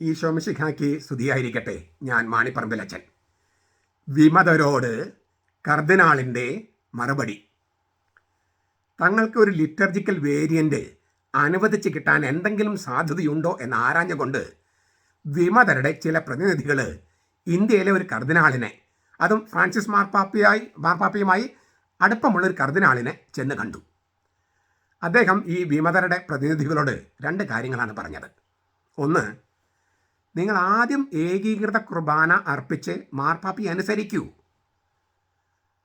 ഈശോമിശിഖാക്ക് സ്തുതിയായിരിക്കട്ടെ. ഞാൻ മാണിപ്പറമ്പിലച്ചൻ വിമതരോട് കർദിനാളിന്റെ മറുപടി. തങ്ങൾക്ക് ഒരു ലിറ്റർജിക്കൽ വേരിയന്റ് അനുവദിച്ച് കിട്ടാൻ എന്തെങ്കിലും സാധ്യതയുണ്ടോ എന്ന് ആരാഞ്ഞുകൊണ്ട് വിമതരുടെ ചില പ്രതിനിധികൾ ഇന്ത്യയിലെ ഒരു കർദിനാളിനെ അതും ഫ്രാൻസിസ് മാർപ്പാപ്പിയായി മാർപ്പാപ്പിയുമായി അടുപ്പമുള്ള ഒരു കർദിനാളിനെ ചെന്ന് കണ്ടു. അദ്ദേഹം ഈ വിമതരുടെ പ്രതിനിധികളോട് രണ്ട് കാര്യങ്ങളാണ് പറഞ്ഞത്. ഒന്ന് നിങ്ങൾ ആദ്യം ഏകീകൃത കുർബാന അർപ്പിച്ച് മാർപ്പാപ്പി അനുസരിക്കൂ.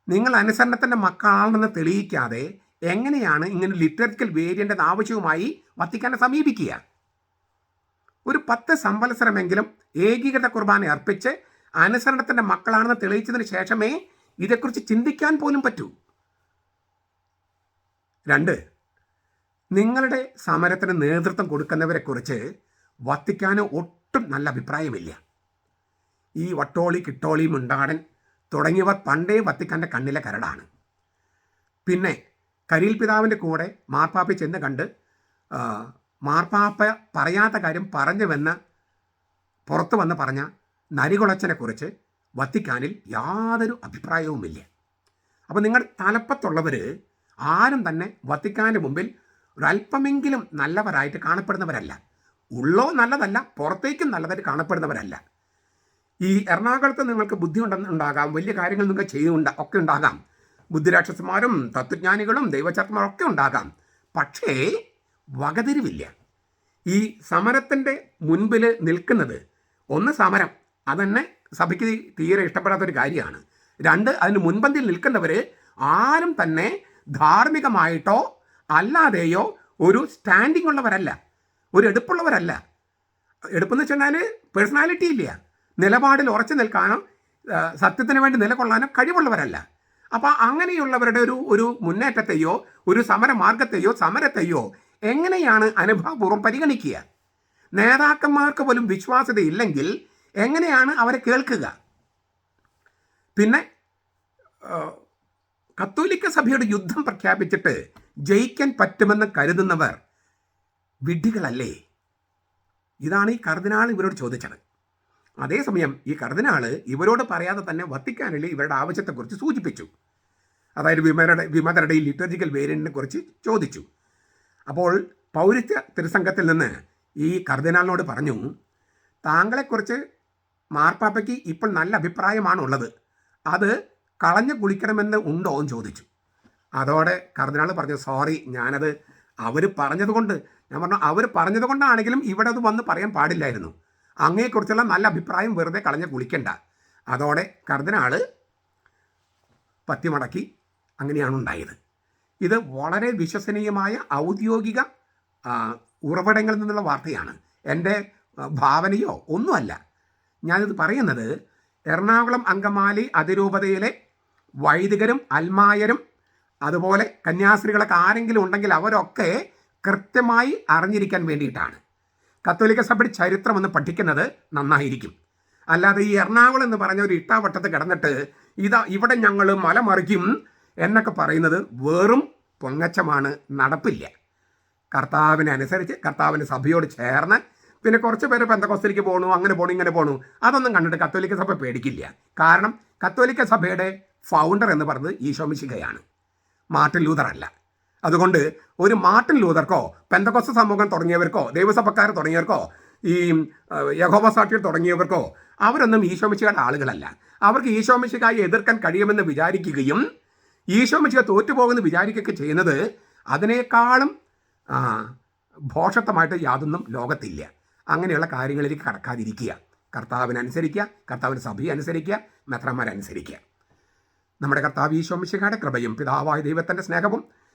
നിങ്ങൾ അനുസരണത്തിന്റെ മക്കളാണെന്ന് തെളിയിക്കാതെ എങ്ങനെയാണ് ഇങ്ങനെ ലിറ്ററിക്കൽ വേരിയന്റെ ആവശ്യവുമായി വത്തിക്കാനെ സമീപിക്കുക? ഒരു പത്ത് സംവത്സരമെങ്കിലും ഏകീകൃത കുർബാന അർപ്പിച്ച് അനുസരണത്തിന്റെ മക്കളാണെന്ന് തെളിയിച്ചതിന് ശേഷമേ ഇതേക്കുറിച്ച് ചിന്തിക്കാൻ പോലും പറ്റൂ. രണ്ട് നിങ്ങളുടെ സമരത്തിന് നേതൃത്വം കൊടുക്കുന്നവരെക്കുറിച്ച് വത്തിക്കാന് ഒട്ടും നല്ല അഭിപ്രായമില്ല. ഈ വട്ടോളി കിട്ടോളി മുണ്ടാടൻ തുടങ്ങിയവർ പണ്ടേ വത്തിക്കാന്റെ കണ്ണിലെ കരടാണ്. പിന്നെ കരിയിൽ പിതാവിന്റെ കൂടെ മാർപ്പാപ്പ ചെന്ന് കണ്ട് മാർപ്പാപ്പ പറയാത്ത കാര്യം പറഞ്ഞുവെന്ന് പുറത്തു വന്ന് പറഞ്ഞ നരികുളച്ചനെ കുറിച്ച് വത്തിക്കാനിൽ യാതൊരു അഭിപ്രായവുമില്ല. അപ്പോൾ നിങ്ങൾ തലപ്പത്തുള്ളവർ ആരും തന്നെ വത്തിക്കാന്റെ മുമ്പിൽ ഒരല്പമെങ്കിലും നല്ലവരായിട്ട് കാണപ്പെടുന്നവരല്ല. ഉള്ളോ നല്ലതല്ല പുറത്തേക്കും നല്ലതായിട്ട് കാണപ്പെടുന്നവരല്ല. ഈ എറണാകുളത്ത് നിങ്ങൾക്ക് ബുദ്ധി ഉണ്ടെന്നുണ്ടാകാം വലിയ കാര്യങ്ങൾ നിങ്ങൾക്ക് ചെയ്യുന്നുണ്ട് ഒക്കെ ഉണ്ടാകാം. ബുദ്ധിരാക്ഷസന്മാരും തത്വജ്ഞാനികളും ദൈവചാത്തന്മാരും ഒക്കെ ഉണ്ടാകാം. പക്ഷേ വകതിരിവില്ല. ഈ സമരത്തിന്റെ മുൻപിൽ നിൽക്കുന്നത് ഒന്ന് സമരം അതന്നെ സഭയ്ക്ക് തീരെ ഇഷ്ടപ്പെടാത്തൊരു കാര്യമാണ്. രണ്ട് അതിന് മുൻപന്തിയിൽ നിൽക്കുന്നവർ ആരും തന്നെ ധാർമ്മികമായിട്ടോ അല്ലാതെയോ ഒരു സ്റ്റാൻഡിംഗ് ഉള്ളവരല്ല. ഒരു എടുപ്പുള്ളവരല്ല. എടുപ്പെന്ന് വെച്ചാൽ പേഴ്സണാലിറ്റി ഇല്ല. നിലപാടിൽ ഉറച്ചു നിൽക്കാനോ സത്യത്തിന് വേണ്ടി നിലകൊള്ളാനോ കഴിവുള്ളവരല്ല. അപ്പോൾ അങ്ങനെയുള്ളവരുടെ ഒരു ഒരു മുന്നേറ്റത്തെയോ ഒരു സമരമാർഗത്തെയോ സമരത്തെയോ എങ്ങനെയാണ് അനുഭവപൂർവം പരിഗണിക്കുക? നേതാക്കന്മാർക്ക് പോലും വിശ്വാസ്യതയില്ലെങ്കിൽ എങ്ങനെയാണ് അവരെ കേൾക്കുക? പിന്നെ കത്തോലിക്ക സഭയുടെ യുദ്ധം പ്രഖ്യാപിച്ചിട്ട് ജയിക്കാൻ പറ്റുമെന്ന് കരുതുന്നവർ വിഡ്ഢികളല്ലേ? ഇതാണ് ഈ കർദിനാൾ ഇവരോട് ചോദിച്ചത്. അതേസമയം ഈ കർദിനാൾ ഇവരോട് പറയാതെ തന്നെ വത്തിക്കാനിൽ ഇവരുടെ ആവശ്യത്തെക്കുറിച്ച് സൂചിപ്പിച്ചു. അതായത് വിമതരുടെ വിമതരുടെ ഈ ലിറ്റർജിക്കൽ വേരിയന്റിനെ കുറിച്ച് ചോദിച്ചു. അപ്പോൾ പൗരത്യ തിരുസംഘത്തിൽ നിന്ന് ഈ കർദിനാളിനോട് പറഞ്ഞു താങ്കളെക്കുറിച്ച് മാർപ്പാപ്പയ്ക്ക് ഇപ്പോൾ നല്ല അഭിപ്രായമാണുള്ളത്. അത് കളഞ്ഞു കുളിക്കണമെന്ന് ഉണ്ടോ? എന്ന് ചോദിച്ചു. അതോടെ കർദിനാൾ പറഞ്ഞു സോറി ഞാനത് അവർ പറഞ്ഞതുകൊണ്ട് ഞാൻ പറഞ്ഞു അവർ പറഞ്ഞത് കൊണ്ടാണെങ്കിലും ഇവിടെ അത് വന്ന് പറയാൻ പാടില്ലായിരുന്നു. അങ്ങയെക്കുറിച്ചുള്ള നല്ല അഭിപ്രായം വെറുതെ കളഞ്ഞ് കുളിക്കണ്ട. അതോടെ കർദിനാൾ പത്തിമടക്കി അങ്ങനെയാണ് ഉണ്ടായത്. ഇത് വളരെ വിശ്വസനീയമായ ഔദ്യോഗിക ഉറവിടങ്ങളിൽ നിന്നുള്ള വാർത്തയാണ്. എന്റെ ഭാവനയോ ഒന്നുമല്ല. ഞാനിത് പറയുന്നത് എറണാകുളം അങ്കമാലി അതിരൂപതയിലെ വൈദികരും അൽമായരും അതുപോലെ കന്യാസ്ത്രീകളൊക്കെ ആരെങ്കിലും ഉണ്ടെങ്കിൽ അവരൊക്കെ കൃത്യമായി അറിഞ്ഞിരിക്കാൻ വേണ്ടിയിട്ടാണ്. കത്തോലിക്ക സഭയുടെ ചരിത്രം ഒന്ന് പഠിക്കുന്നത് നന്നായിരിക്കും. അല്ലാതെ ഈ എറണാകുളം എന്ന് പറഞ്ഞ ഒരു ഇട്ടാവട്ടത്ത് കിടന്നിട്ട് ഇതാ ഇവിടെ ഞങ്ങൾ മലമറിക്കും എന്നൊക്കെ പറയുന്നത് വെറും പൊങ്ങച്ചമാണ് നടപ്പില്ല. കർത്താവിനെ അനുസരിച്ച് കർത്താവിന്റെ സഭയോട് ചേർന്ന് പിന്നെ കുറച്ച് പേര് പെന്തക്കോസ്തിലേക്ക് പോകണു അങ്ങനെ പോകണു ഇങ്ങനെ പോകണു അതൊന്നും കണ്ടിട്ട് കത്തോലിക്ക സഭ പേടിക്കില്ല. കാരണം കത്തോലിക്ക സഭയുടെ ഫൗണ്ടർ എന്ന് പറയുന്നത് ഈശോമിശിഖയാണ് മാർട്ടിൻ ലൂതർ അല്ല അതുകൊണ്ട് ഒരു മാർട്ടിൻ ലൂതർക്കോ പെന്തകോസ സമൂഹം തുടങ്ങിയവർക്കോ ദൈവസഭക്കാർ തുടങ്ങിയവർക്കോ ഈ യഹോബ സാക്ഷികൾ തുടങ്ങിയവർക്കോ അവരൊന്നും ഈശോമിശിയുടെ ആളുകളല്ല. അവർക്ക് ഈശോമിശികായി എതിർക്കാൻ കഴിയുമെന്ന് വിചാരിക്കുകയും ഈശോമിശിക തോറ്റുപോകുമെന്ന് വിചാരിക്കുകയൊക്കെ ചെയ്യുന്നത് അതിനേക്കാളും ഭോഷത്വമായിട്ട് യാതൊന്നും ലോകത്തില്ല. അങ്ങനെയുള്ള കാര്യങ്ങളിലേക്ക് കടക്കാതിരിക്കുക. കർത്താവിനനുസരിക്കുക കർത്താവിന്റെ സഭയെ അനുസരിക്കുക മെത്രന്മാരനുസരിക്കുക നമ്മുടെ കർത്താവ് ഈശോമിശിഖയുടെ കൃപയും പിതാവായ ദൈവത്തിന്റെ സ്നേഹവും